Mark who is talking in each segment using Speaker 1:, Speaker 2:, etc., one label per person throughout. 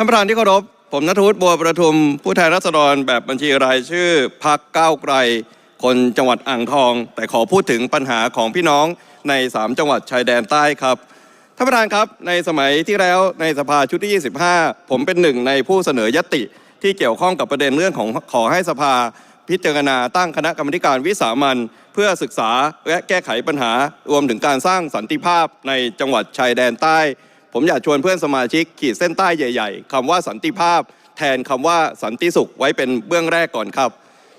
Speaker 1: ท่านประธานที่เคารพ ผมนัทวุฒิบัวประทุม ผู้แทนราษฎรแบบบัญชีรายชื่อพักก้าวไกล คนจังหวัดอ่างทอง แต่ขอพูดถึงปัญหาของพี่น้องใน 3 จังหวัดชายแดนใต้ครับ ท่านประธานครับ ในสมัยที่แล้วในสภาชุดที่ 25 ผมเป็นหนึ่งในผู้เสนอยติที่เกี่ยวข้องกับประเด็นเรื่องของขอให้สภาพิจารณาตั้งคณะกรรมการวิสามันเพื่อศึกษาและแก้ไขปัญหารวมถึงการสร้างสันติภาพในจังหวัดชายแดนใต้ ผมอยากชวนเพื่อนสมาชิกขีดเส้นใต้ใหญ่ ๆคำว่าสันติภาพ แทนคำว่าสันติสุขไว้เป็นเบื้องแรกก่อนครับ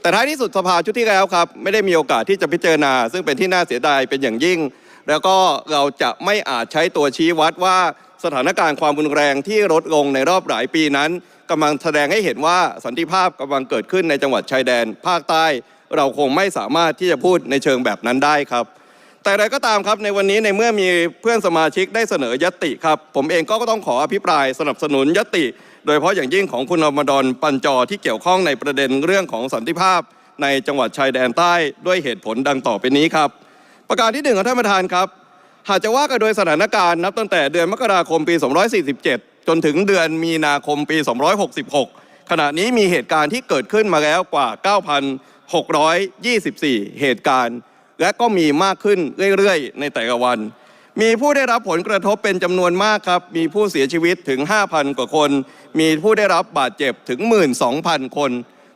Speaker 1: แต่ท้ายที่สุดสภาชุดที่แล้วครับ ไม่ได้มีโอกาสที่จะพิจารณา ซึ่งเป็นที่น่าเสียดายเป็นอย่างยิ่ง แล้วก็เราจะไม่อาจใช้ตัวชี้วัดว่าสถานการณ์ความรุนแรงที่ลดลงในรอบหลายปีนั้นกำลังแสดงให้เห็นว่าสันติภาพกำลังเกิดขึ้นในจังหวัดชายแดน ภาคใต้ เราคงไม่สามารถที่จะพูดในเชิงแบบนั้นได้ครับ แต่อะไรก็ตามครับในวันนี้ในเมื่อมีเพื่อนสมาชิกได้เสนอยติครับ ผมเองก็ต้องขออภิปรายสนับสนุนยติ โดยเฉพาะอย่างยิ่งของคุณอมดอนปัญจอที่เกี่ยวข้องในประเด็นเรื่องของสันติภาพ ในจังหวัดชายแดนใต้ด้วยเหตุผลดังต่อไปนี้ครับ ประการที่หนึ่งของท่านประธานครับ หากจะว่ากันโดยสถานการณ์นับตั้งแต่เดือนมกราคมปี 247 จนถึงเดือนมีนาคมปี 266 ขณะนี้มีเหตุการณ์ที่เกิดขึ้นมาแล้วกว่า 9,624 เหตุการณ์ และก็มีมากขึ้นเรื่อยๆ ในแต่ละวัน มีผู้ได้รับผลกระทบเป็นจำนวนมากครับ มีผู้เสียชีวิตถึง 5,000 กว่าคน มีผู้ได้รับบาดเจ็บถึง 12,000 คน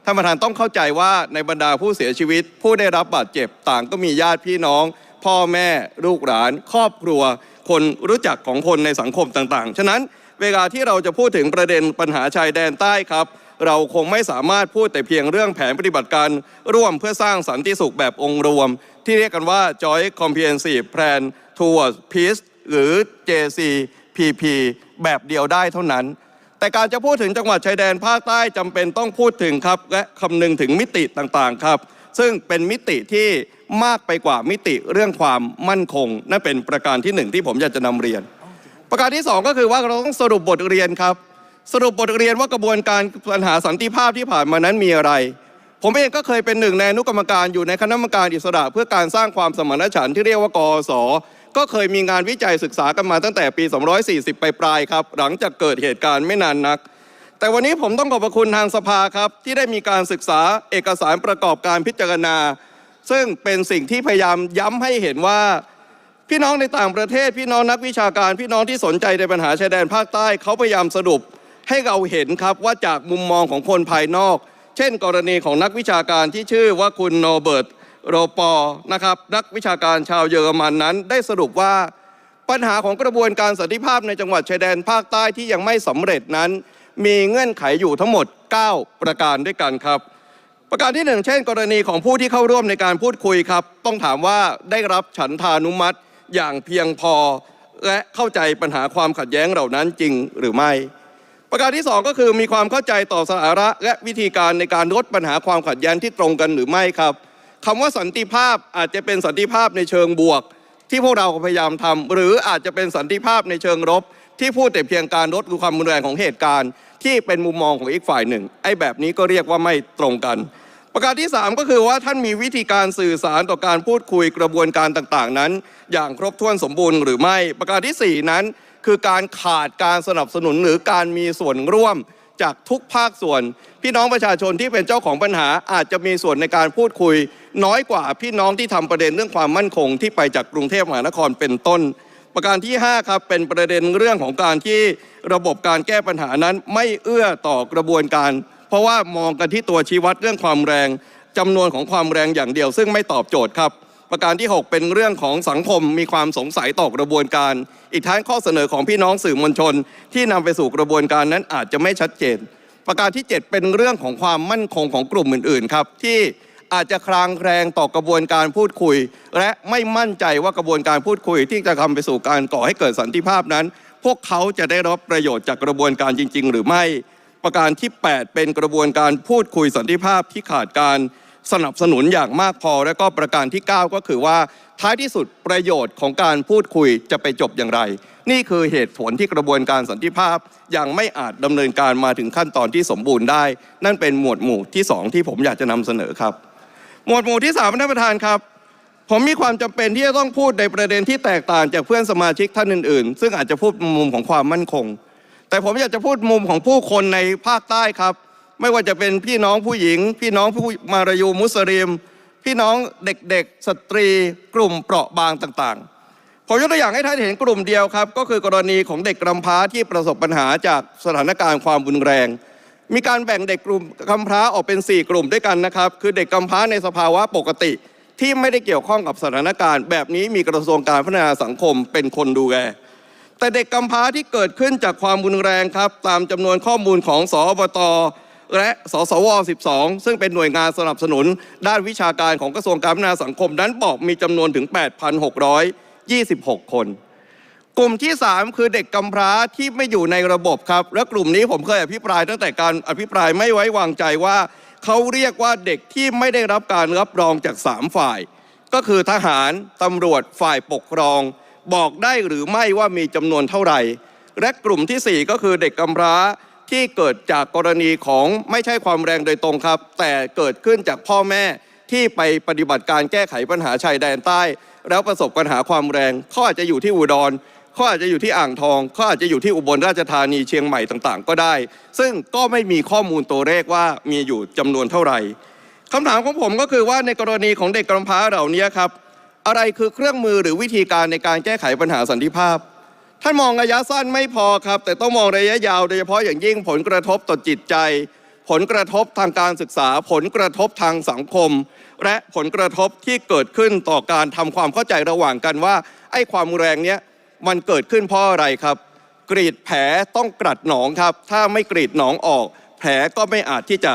Speaker 1: ท่านประธานต้องเข้าใจว่าในบรรดาผู้เสียชีวิต ผู้ได้รับบาดเจ็บต่างก็มีญาติพี่น้อง พ่อแม่ลูกหลาน ครอบครัว คนรู้จักของคนในสังคมต่างๆ ฉะนั้นเวลาที่เราจะพูดถึงประเด็นปัญหาชายแดนใต้ครับ เราคงไม่สามารถพูดแต่เพียงเรื่องแผนปฏิบัติการร่วมเพื่อสร้างสันติสุขแบบองค์รวม ที่เรียกกันว่า Joint Comprehensive Plan Towards Peace หรือ JCPP แบบเดียวได้เท่านั้น แต่การจะพูดถึงจังหวัดชายแดนภาคใต้จำเป็นต้องพูดถึงครับ และคำนึงถึงมิติต่างๆครับ ซึ่งเป็นมิติที่มากไปกว่ามิติเรื่องความมั่นคง นั่นเป็นประการที่หนึ่งที่ผมอยากจะนำเรียน ประการที่สองก็คือว่าเราต้องสรุปบทเรียนครับ สรุปบทเรียนว่ากระบวนการปัญหาสันติภาพที่ผ่านมานั้นมีอะไร ผมเองก็เคยเป็นหนึ่งในอนุกรรมการอยู่ในคณะกรรมการอิสระ เพื่อการสร้างความสมานฉันท์ที่เรียกว่ากอสก็เคยมีงานวิจัยศึกษากันมาตั้งแต่ปี 240 ไปปลายครับ หลังจากเกิดเหตุการณ์ไม่นานนัก แต่วันนี้ผมต้องขอบพระคุณทางสภาครับ ที่ได้มีการศึกษาเอกสารประกอบการพิจารณา ซึ่งเป็นสิ่งที่พยายามย้ำให้เห็นว่า พี่น้องในต่างประเทศ พี่น้องนักวิชาการ พี่น้องที่สนใจในปัญหาชายแดนภาคใต้เขาพยายามสรุปให้เราเห็นครับว่าจากมุมมองของคนภายนอก เช่น กรณีของนักวิชาการที่ชื่อว่าคุณโนเบิร์ตโรปอนะครับนักวิชาการชาวเยอรมันนั้น ได้สรุปว่าปัญหาของกระบวนการสันติภาพในจังหวัดชายแดนภาคใต้ที่ยังไม่สำเร็จนั้น มีเงื่อนไขอยู่ทั้งหมด 9 ประการด้วยกันครับ ประการที่หนึ่งเช่น กรณีของผู้ที่เข้าร่วมในการพูดคุยครับ ต้องถามว่าได้รับฉันทานุมัติอย่างเพียงพอ และเข้าใจปัญหาความขัดแย้งเหล่านั้นจริงหรือไม่ ประการที่สองก็คือมีความเข้าใจต่อสาระและวิธีการในการลดปัญหาความขัดแย้งที่ตรงกันหรือไม่ครับคำว่าสันติภาพอาจจะเป็นสันติภาพในเชิงบวก ที่พวกเราพยายามทำหรืออาจจะเป็นสันติภาพในเชิงลบที่พูดแต่เพียงการลดความรุนแรงของเหตุการณ์ ที่เป็นมุมมองของอีกฝ่ายหนึ่ง ไอ้แบบนี้ก็เรียกว่าไม่ตรงกัน ประการที่ 3 ก็คือว่าท่านมีวิธีการสื่อสารต่อการพูดคุยกระบวนการต่างๆ นั้น อย่างครบถ้วนสมบูรณ์หรือไม่ ประการทีสี่4 นั้น คือการขาดการสนับสนุนหรือการมีส่วนร่วมจากทุกภาคส่วน พี่น้องประชาชนที่เป็นเจ้าของปัญหาอาจจะมีส่วนในการพูดคุย น้อยกว่าพี่น้องที่ทำประเด็นเรื่องความมั่นคงที่ไปจากกรุงเทพมหานครเป็นต้น ประการที่ 5 ครับ เป็นประเด็นเรื่องของการที่ระบบการแก้ปัญหานั้นไม่เอื้อต่อกระบวนการ เพราะว่ามองกันที่ตัวชี้วัดเรื่องความแรงจำนวนของความแรงอย่างเดียว ซึ่งไม่ตอบโจทย์ครับ ประการที่ 6 เป็นเรื่องของสังคมมีความสงสัยต่อกระบวนการ อีกทั้งข้อเสนอของพี่น้องสื่อมวลชน ที่นำไปสู่กระบวนการนั้นอาจจะไม่ชัดเจน ประการที่ 7 เป็นเรื่องของความมั่นคงของกลุ่มอื่นๆครับที่อาจจะคลางแคลงต่อกระบวนการพูดคุย และไม่มั่นใจว่ากระบวนการพูดคุย ที่จะทำไปสู่การก่อให้เกิดสันติภาพนั้น พวกเขาจะได้รับประโยชน์จากกระบวนการจริง ๆ หรือไม่ ประการที่ 8 เป็นกระบวนการพูดคุยสันติภาพที่ขาดการ สนับสนุนอย่างมากพอ และก็ประการที่ 9 ก็คือว่าท้ายที่สุดประโยชน์ของการพูดคุยจะไปจบอย่างไร นี่คือเหตุผลที่กระบวนการสันติภาพยังไม่อาจดำเนินการมาถึงขั้นตอนที่สมบูรณ์ได้ นั่นเป็นหมวดหมู่ที่ 2 ที่ผมอยากจะนำเสนอครับ หมวดหมู่ที่3ท่านประธานครับ ผมมีความจำเป็นที่จะต้องพูดในประเด็นที่แตกต่างจากเพื่อนสมาชิกท่านอื่น ๆ ซึ่งอาจจะพูดมุมของความมั่นคง แต่ผมอยากจะพูดมุมของผู้คนในภาคใต้ครับ ไม่ว่าจะเป็นพี่น้องผู้หญิง พี่น้องผู้มารายูมุสลิม พี่น้องเด็กๆ สตรี กลุ่มเปราะบางต่างๆ ผมยกตัวอย่างให้ท่านเห็นกลุ่มเดียวครับ ก็คือกรณีของเด็กกำพร้าที่ประสบปัญหาจากสถานการณ์ความรุนแรง มีการแบ่งเด็กกลุ่มกำพร้าออกเป็น 4 กลุ่มด้วยกันนะครับ คือเด็กกำพร้าในสภาวะปกติ ที่ไม่ได้เกี่ยวข้องกับสถานการณ์ แบบนี้มีกระทรวงการพัฒนาสังคมเป็นคนดูแลแต่เด็กกำพร้าที่เกิดขึ้นจากความรุนแรงครับ ตามจำนวนข้อมูลของสอบต และสสว 12 ซึ่งเป็นหน่วยงานสนับสนุน ด้านวิชาการของกระทรวงการพัฒนาสังคมนั้นบอกมีจำนวนถึง 8,626 คน กลุ่มที่ 3 คือเด็กกำพร้าที่ไม่อยู่ในระบบครับ และกลุ่มนี้ผมเคยอภิปรายตั้งแต่การอภิปรายไม่ไว้วางใจว่าเขาเรียกว่าเด็กที่ไม่ได้รับการรับรองจาก 3 ฝ่าย ก็คือทหารตำรวจฝ่ายปกครอง บอกได้หรือไม่ว่ามีจำนวนเท่าไหร่ และกลุ่มทีสี่4 ก็คือเด็กกำพร้า ที่เกิดจากกรณีของไม่ใช่ความแรงโดยตรงครับ แต่เกิดขึ้นจากพ่อแม่ที่ไปปฏิบัติการแก้ไขปัญหาชายแดนใต้ แล้วประสบปัญหาความแรงเขาอาจจะอยู่ที่อุดรเขาอาจจะอยู่ที่อ่างทองเขาอาจจะอยู่ที่อุบลราชธานีเชียงใหม่ต่างๆ ก็ได้ ซึ่งก็ไม่มีข้อมูลตัวเลขว่ามีอยู่จำนวนเท่าไหร่คำถามของผมก็คือว่าในกรณีของเด็กกำพร้าเหล่านี้ครับ อะไรคือเครื่องมือหรือวิธีการในการแก้ไขปัญหาสันติภาพ ท่านมองระยะสั้นไม่พอครับ แต่ต้องมองระยะยาวโดยเฉพาะอย่างยิ่งผลกระทบต่อจิตใจ ผลกระทบทางการศึกษา ผลกระทบทางสังคม และผลกระทบที่เกิดขึ้นต่อการทำความเข้าใจระหว่างกันว่าไอ้ความแรงเนี้ยมันเกิดขึ้นเพราะอะไรครับ กรีดแผลต้องกรัดหนองครับ ถ้าไม่กรีดหนองออก แผลก็ไม่อาจที่จะ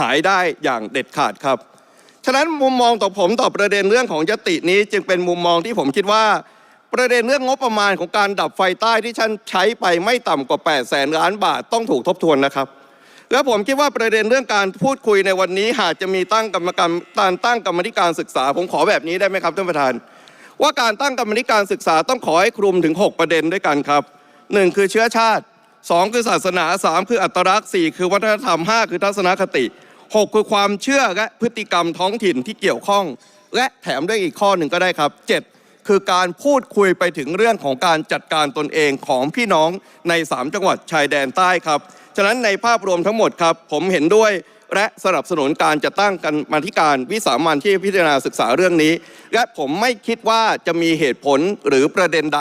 Speaker 1: หายได้อย่างเด็ดขาดครับฉะนั้นมุมมองต่อผมต่อประเด็นเรื่องของยตินี้จึงเป็นมุมมองที่ผมคิดว่า ประเด็นเรื่องงบประมาณของการดับไฟใต้ที่ท่านใช้ไปไม่ต่ำกว่า8แสนล้านบาทต้องถูกทบทวนนะครับ และผมคิดว่าประเด็นเรื่องการพูดคุยในวันนี้ หากจะมีตั้งกรรมการการตั้งกรรมธิการศึกษา ผมขอแบบนี้ได้ไหมครับท่านประธาน ว่าการตั้งกรรมธิการศึกษาต้องขอให้คลุมถึง 6 ประเด็นด้วยกันครับหนึ่งคือเชื้อชาติ 2 คือศาสนา 3 คืออัตลักษณ์ 4 คือวัฒนธรรม 5 คือทัศนคติ 6 คือความเชื่อและพฤติกรรมท้องถิ่นที่เกี่ยวข้อง และแถมด้วยอีกข้อหนึ่งก็ได้ครับ 7 คือการพูดคุยไปถึงเรื่องของการจัดการตนเองของพี่น้องใน 3 จังหวัดชายแดนใต้ครับ ฉะนั้นในภาพรวมทั้งหมดครับ ผมเห็นด้วยและสนับสนุนการจะตั้งกันมาธิการวิสามันที่พิจารณาศึกษาเรื่องนี้ และผมไม่คิดว่าจะมีเหตุผลหรือประเด็นใด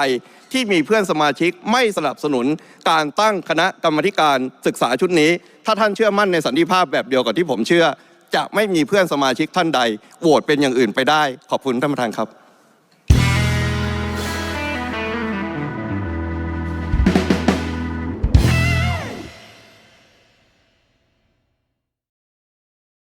Speaker 1: ที่มีเพื่อนสมาชิกไม่สนับสนุนการตั้งคณะกรรมธิการศึกษาชุดนี้ ถ้าท่านเชื่อมั่นในสันติภาพแบบเดียวกับที่ผมเชื่อ จะไม่มีเพื่อนสมาชิกท่านใดโหวตเป็นอย่างอื่นไปได้ ขอบคุณท่านประธานครับ